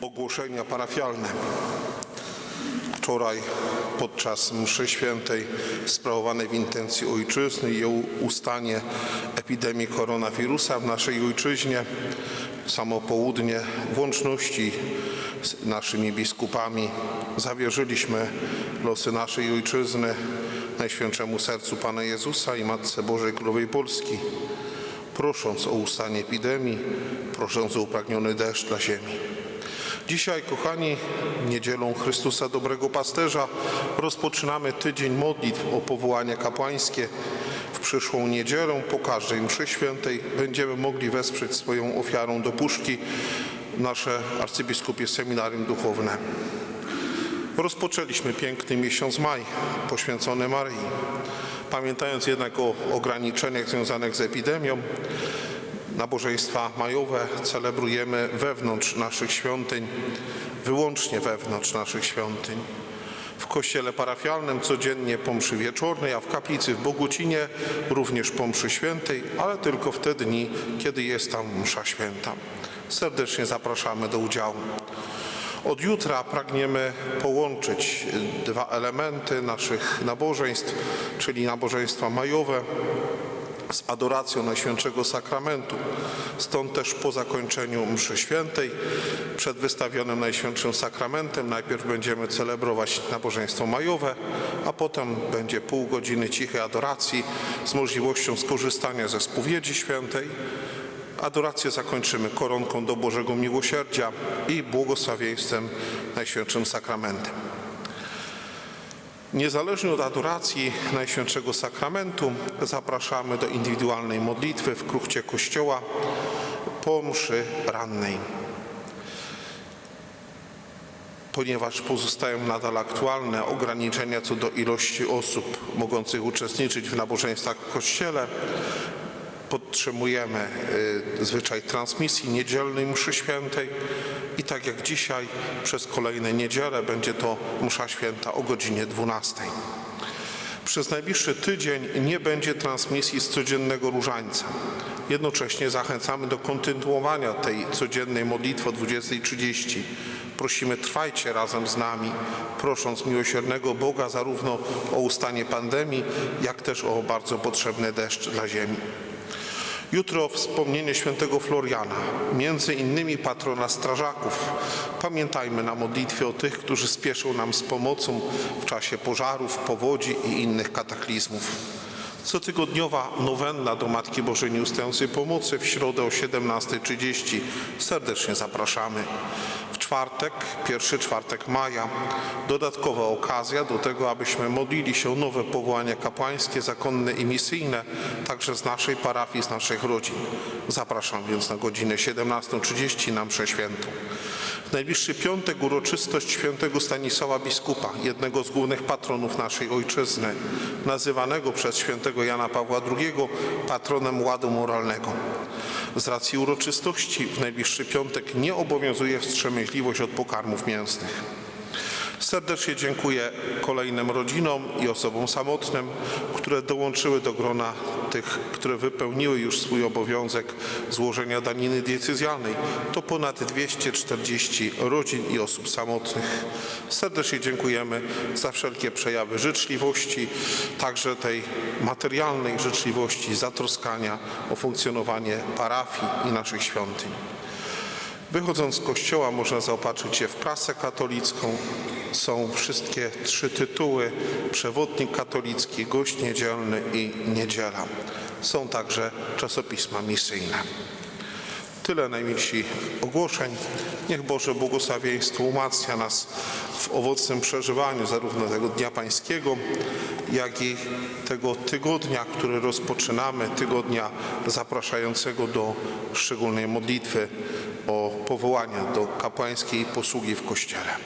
Ogłoszenia parafialne. Wczoraj podczas mszy świętej sprawowanej w intencji ojczyzny i ustanie epidemii koronawirusa w naszej ojczyźnie, samo południe w łączności z naszymi biskupami zawierzyliśmy losy naszej ojczyzny Najświętszemu Sercu Pana Jezusa i Matce Bożej Królowej Polski, prosząc o ustanie epidemii, prosząc o upragniony deszcz dla ziemi. Dzisiaj, kochani, niedzielą Chrystusa Dobrego Pasterza rozpoczynamy tydzień modlitw o powołanie kapłańskie. W przyszłą niedzielę po każdej mszy świętej będziemy mogli wesprzeć swoją ofiarą do puszki nasze arcybiskupie seminarium duchowne. Rozpoczęliśmy piękny miesiąc maj poświęcony Maryi. Pamiętając jednak o ograniczeniach związanych z epidemią, nabożeństwa majowe celebrujemy wewnątrz naszych świątyń, wyłącznie wewnątrz naszych świątyń. W kościele parafialnym codziennie po mszy wieczornej, a w kaplicy w Bogucinie również po mszy świętej, ale tylko w te dni, kiedy jest tam msza święta. Serdecznie zapraszamy do udziału. Od jutra pragniemy połączyć dwa elementy naszych nabożeństw, czyli nabożeństwa majowe z adoracją Najświętszego Sakramentu. Stąd też po zakończeniu mszy świętej, przed wystawionym Najświętszym Sakramentem, najpierw będziemy celebrować nabożeństwo majowe, a potem będzie pół godziny cichej adoracji z możliwością skorzystania ze spowiedzi świętej. Adorację zakończymy koronką do Bożego Miłosierdzia i błogosławieństwem Najświętszym Sakramentem. Niezależnie od adoracji Najświętszego Sakramentu zapraszamy do indywidualnej modlitwy w kruchcie Kościoła po mszy rannej. Ponieważ pozostają nadal aktualne ograniczenia co do ilości osób mogących uczestniczyć w nabożeństwach w Kościele, podtrzymujemy y, zwyczaj transmisji niedzielnej mszy świętej i tak jak dzisiaj przez kolejne niedziele będzie to msza święta o godzinie 12. Przez najbliższy tydzień nie będzie transmisji z codziennego różańca. Jednocześnie zachęcamy do kontynuowania tej codziennej modlitwy o 20.30. Prosimy, trwajcie razem z nami, prosząc miłosiernego Boga zarówno o ustanie pandemii, jak też o bardzo potrzebny deszcz dla ziemi. Jutro wspomnienie świętego Floriana, między innymi patrona strażaków. Pamiętajmy na modlitwie o tych, którzy spieszą nam z pomocą w czasie pożarów, powodzi i innych kataklizmów. Cotygodniowa nowenna do Matki Bożej Nieustającej Pomocy w środę o 17.30. Serdecznie zapraszamy. W czwartek, pierwszy czwartek maja, dodatkowa okazja do tego, abyśmy modlili się o nowe powołania kapłańskie, zakonne i misyjne, także z naszej parafii, z naszych rodzin. Zapraszam więc na godzinę 17.30 na mszę świętą. Najbliższy piątek uroczystość świętego Stanisława Biskupa, jednego z głównych patronów naszej ojczyzny, nazywanego przez świętego Jana Pawła II patronem ładu moralnego. Z racji uroczystości w najbliższy piątek nie obowiązuje wstrzemięźliwość od pokarmów mięsnych. Serdecznie dziękuję kolejnym rodzinom i osobom samotnym, które dołączyły do grona tych, które wypełniły już swój obowiązek złożenia daniny diecezjalnej. To ponad 240 rodzin i osób samotnych. Serdecznie dziękujemy za wszelkie przejawy życzliwości, także tej materialnej życzliwości, zatroskania o funkcjonowanie parafii i naszych świątyń. Wychodząc z kościoła można zaopatrzyć się w prasę katolicką. Są wszystkie trzy tytuły: Przewodnik katolicki, Gość Niedzielny i Niedziela. Są także czasopisma misyjne. Tyle najmilsi ogłoszeń. Niech Boże błogosławieństwo umacnia nas w owocnym przeżywaniu zarówno tego Dnia Pańskiego, jak i tego tygodnia, który rozpoczynamy, tygodnia zapraszającego do szczególnej modlitwy o powołania do kapłańskiej posługi w Kościele.